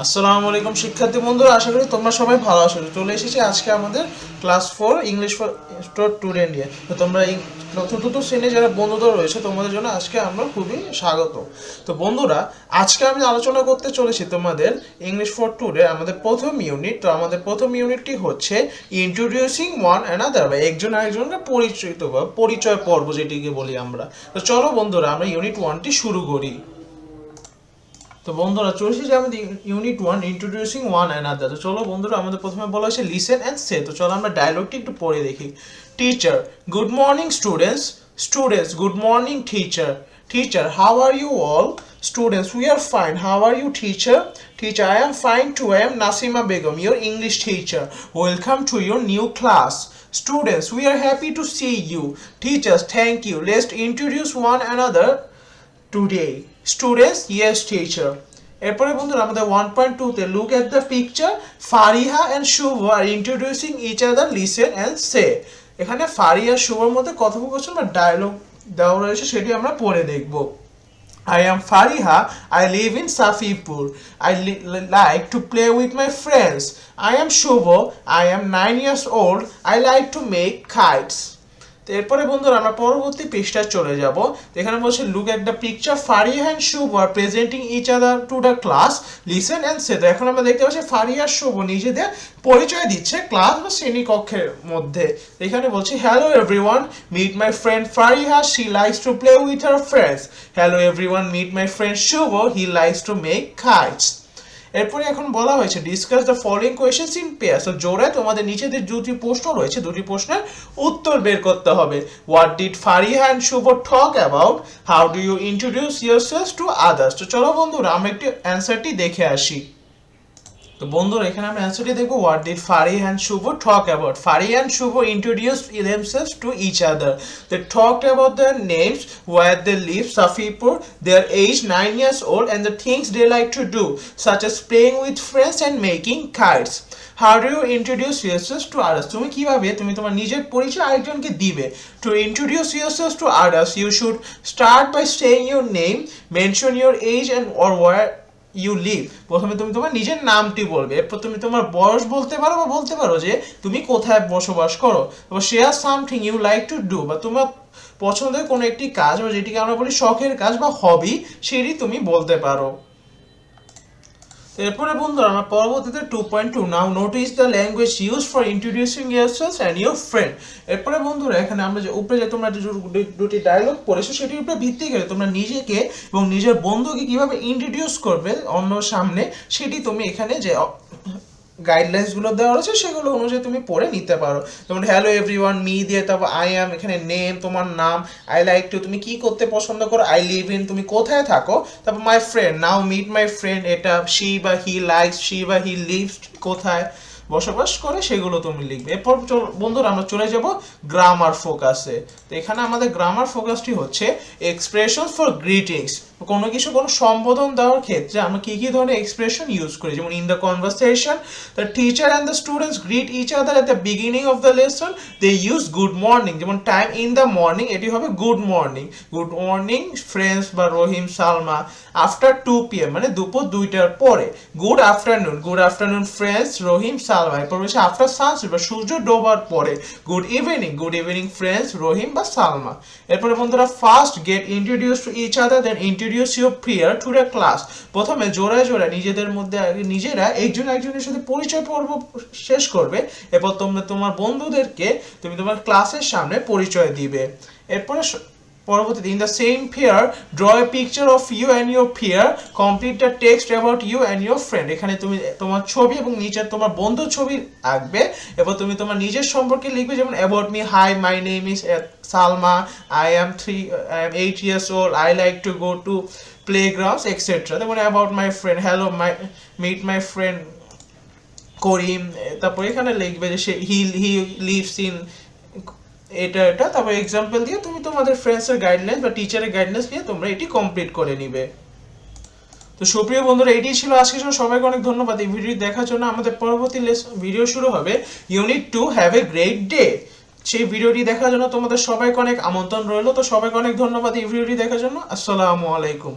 আসসালামু আলাইকুম শিক্ষার্থী বন্ধুরা, আশা করি তোমরা সবাই ভালো আছো। চলে এসেছি আজকে আমাদের class four English for student নিয়ে তো তোমরা চতুর্থ শ্রেণি যারা বন্ধুদের রয়েছে, তোমাদের জন্য আজকে আমরা খুবই স্বাগত। তো বন্ধুরা, আজকে আমি আলোচনা করতে চলেছি তোমাদের ইংলিশ ফর টুডে আমাদের প্রথম ইউনিট তো আমাদের প্রথম ইউনিটটি হচ্ছে ইন্ট্রোডিউসিং ওয়ান অ্যানাদার বা একজন আরেকজনকে পরিচিত বা পরিচয় পর্ব যেটিকে বলি আমরা। তো চলো বন্ধুরা, আমরা ইউনিট ওয়ানটি শুরু করি। তো বন্ধুরা চলছে যে আমাদের unit one introducing one another তো চলো বন্ধুরা আমাদের প্রথমে বলা হয়েছে লিসেন অ্যান্ড সে তো চলো আমরা ডায়লগটি একটু পড়ে দেখি। Teacher good morning students students good morning teacher teacher how are you all students we are fine how are you teacher teacher I am fine too I am Nasima Begum your English teacher. Welcome to your new class. Students, we are happy to see you. Teachers, thank you. Let's introduce one another. Today students yes teacher এরপরে বন্ধুরা, আমাদের one point টুতে look at the picture Fariha and Shuvo are introducing each other listen and say এখানে ফারিহা শুভর মধ্যে কথোপকথন বা dialogue দেওয়া রয়েছে, সেটি আমরা পড়ে দেখব am Fariha. I live in Safipur. I li- li- like to play with my friends. I am Shubho. I am nine years old. Like to make kites. তো এরপরে বন্ধুরা আমরা পরবর্তী পৃষ্ঠায় চলে যাব। এখানে বলছে look at the picture Fariha and Shuvo are presenting each other to the class listen and say এখন আমরা দেখতে পাচ্ছি ফারিয়া শুভ নিজেদের পরিচয় দিচ্ছে ক্লাস বা শ্রেণীকক্ষের মধ্যে। এখানে বলছি hello everyone meet my friend Fariha she likes to play with her friends hello everyone meet my friend Shuvo he likes to make kites এরপরে এখন বলা হয়েছে discuss the following question in pair তো জোড়ায় তোমাদের নিচে যে দুটি প্রশ্ন রয়েছে, দুটি প্রশ্নের উত্তর বের করতে হবে। What did Fariha and Shuvo talk about how do you introduce yourselves to others তো চলো বন্ধুরা, আমরা একটু অ্যান্সারটি দেখে আসি। তো বন্ধুরা এখানে আমরা অ্যান্সারটি দেখব what did Fari and Shuvo talk about Fari and Shuvo introduce themselves to each other they talked about their names where they live safipur their age 9 years old and the things they like to do such as playing with friends and making kites how do you introduce yourselves to others তুমি কীভাবে তুমি তোমার নিজের পরিচয় আরেকজনকে দিবে to introduce yourselves to others you should start by saying your name mention your age and or where you live প্রথমে তুমি তোমার নিজের নামটি বলবে। এরপর তুমি তোমার বয়স বলতে পারো বা বলতে পারো যে তুমি কোথায় বসবাস করো। তারপর share something you like to do বা তোমার পছন্দের কোনো একটি কাজ বা যেটিকে আমরা বলি শখের কাজ বা হবি সেটি তুমি বলতে পারো। এরপরে বন্ধুরা, আমরা পরবর্তীতে to point to now notice the language use for introducing yourselves and your friend এরপরে বন্ধুরা, এখানে আমরা যে উপরে যে তোমরা দুটি ডায়লগ পড়েছো, সেটির উপরে ভিত্তি করে তোমরা নিজেকে এবং নিজের বন্ধুকে কীভাবে ইন্ট্রোডিউস করবে অন্য সামনে, সেটি তুমি এখানে যে গাইডলাইন্সগুলো দেওয়া রয়েছে, সেগুলো অনুযায়ী তুমি পড়ে নিতে পারো। যেমন হ্যালো এভরিওয়ান মি দিয়ে তারপর আই অ্যাম এখানে নেম তোমার নাম আই লাইক টু তুমি কি করতে পছন্দ করো আই লিভ ইন তুমি কোথায় থাকো? তারপর my friend now meet my friend এটা শি বা হি লাইকস শি বা হি লিভস কোথায়? বসবাস করে সেগুলো তুমি লিখবে। এরপর বন্ধুরা, আমরা চলে যাব গ্রামার ফোকাসে তো এখানে আমাদের গ্রামার ফোকাসটি হচ্ছে এক্সপ্রেশন ফর গ্রিটিংস কোনো কিছু, কোনো সম্বোধন দেওয়ার ক্ষেত্রে আমরা কি কি ধরনের এক্সপ্রেশন ইউজ করি? যেমন in the conversation the teacher and the students greet each other at the beginning of the lesson they use good morning যেমন টাইম ইন দ্য মর্নিং এটি হবে good morning good morning friends বা Rahim, Salma after two P M মানে দুপুর দুইটার পরে। Good afternoon good afternoon friends Rahim, Salma. এরপর রয়েছে আফটার সানসেট বা সূর্য ডোবার পরে। Good evening good evening friends Rahim বা সালমা। এরপরে বন্ধুরা first get introduce to each other then introduce your peer to the class প্রথমে জোড়ায় জোড়ায় নিজেদের মধ্যে নিজেরা একজন একজনের সাথে পরিচয় পর্ব শেষ করবে, এরপর তোমরা তোমার বন্ধুদেরকে, তুমি তোমার ক্লাসের সামনে পরিচয় দিবে। এরপরে পরবর্তীতে in the same pair draw a picture of you and your pair complete the text about you and your friend এখানে তুমি তোমার ছবি এবং নিচের তোমার বন্ধুর ছবি আঁকবে এরপর তুমি তোমার নিজের সম্পর্কে লিখবে, যেমন about me hi my name is Salma I am three I am eight years old I like to go to play grounds etcetera যেমন about my friend hello my meet my friend Karim তারপর এখানে লিখবে যে সে হি he lives in এটা এটা, তারপর example দিয়ে তুমি তোমাদের ফ্রেন্ডসের গাইডলাইন বা টিচারের গাইডলাইন্স নিয়ে তোমরা এটি কমপ্লিট করে নিবে। তো সুপ্রিয় বন্ধুরা, এটি ছিল আজকে সবাইকে অনেক ধন্যবাদ। এই ভিডিও দেখার জন্য আমাদের পরবর্তী ভিডিও শুরু হবে unit two have a great day সেই ভিডিওটি দেখার জন্য তোমাদের সবাইকে অনেক আমন্ত্রণ রইল। তো সবাইকে অনেক ধন্যবাদ এই ভিডিওটি দেখার জন্য। আসসালামু আলাইকুম।